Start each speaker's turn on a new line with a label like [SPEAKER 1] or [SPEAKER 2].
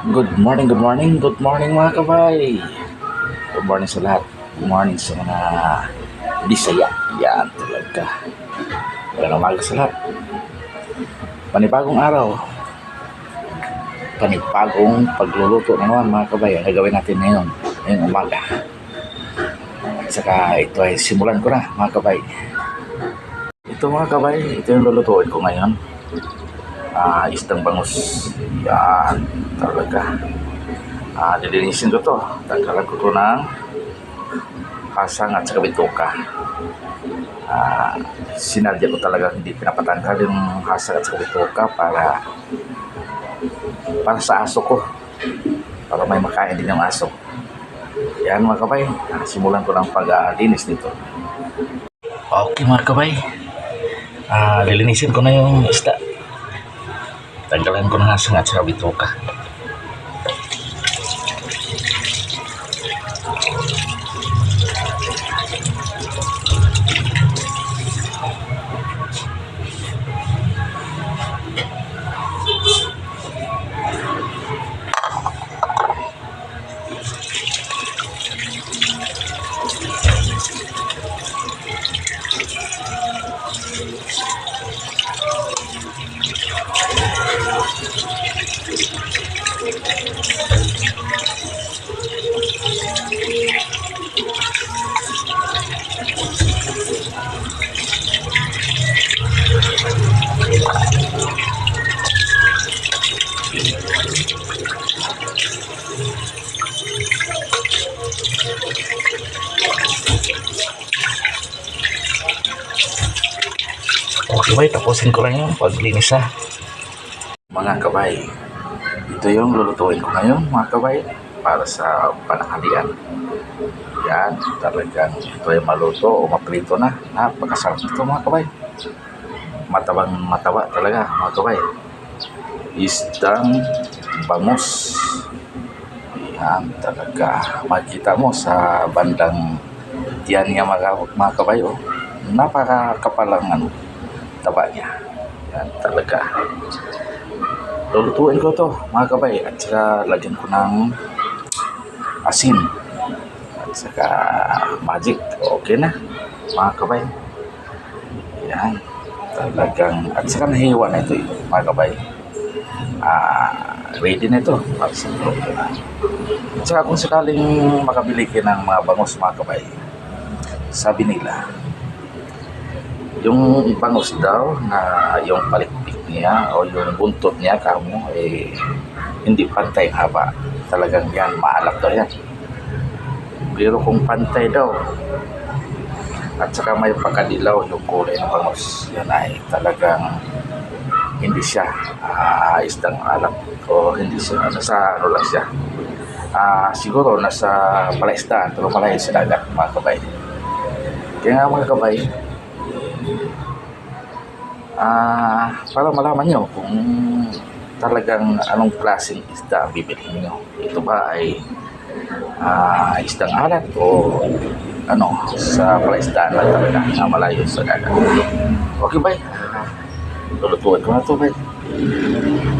[SPEAKER 1] Good morning, good morning, good morning mga kabay. Good morning sa lahat. Good morning sa mga Bisaya. Yan talaga. Walang umaga sa lahat. Panibagong araw. Panibagong pagluluto na naman mga kabay. Ang gagawin natin ngayon. Ngayong umaga. Saka ito ay simulan ko na mga kabay. Ito mga kabay, ito yung lulutuin ko ngayon ah istang bangus. Yan, talaga. Ah, lilinisin ko to. Tanggalan ko to ng pasang at saka bituka. Ah, sinadya ko talaga hindi pinapatanggal yung hasang at saka bituka para para sa aso ko. Para may makain din yung aso. Yan mga kabay, ah, simulan ko ng pag-linis nito. Okay mga kabay, ah, lilinisin ko na yung isda. Tanggalan ko na sa at saka bituka. Okay tapusin ko lang yung paglinis ha. Mga kabay, ito yung lulutuin ko ngayon mga kabay para sa panakalian. Yan, talagang ito ay maluto o maprito na. Napakasarap nito mga kabay. Matabang mataba talaga mga kabay. Isdang bangus. Yan talaga. Makita mo sa bandang tiyan niya mga, mga kabay. Oh. Napakakapalang ano, taba niya. Yan talaga. Lulutuin ko to mga kabay at saka lagyan ko ng asin at saka magic. Okay na mga kabay. Yan. Talagang at saka nahiwa na ito mga kabay. Ah, ready na ito para. At saka kung sakaling makabili kayo ng mga bangus mga kabay, sabi nila, yung bangus daw na yung palikpik niya o yung buntot niya kamo eh hindi pantay haba. Talagang yan maalap daw yan. Pero kung pantay daw at saka may pagkadilaw yung kulay ng bangus yan ay talagang hindi siya ah, isdang alap o hindi siya nasa ano lang siya. Ah, siguro nasa palaisdaan pero malayo sa dagat mga kabay. Kaya nga mga kabay Ah, para malaman nyo kung talagang anong klaseng isda ang bibili nyo. Ito ba ay ah, isdang alat o ano, sa palaisdaan lang talaga na malayo sa dagat. Okay, bye. Lulutuin ko na ito, bye.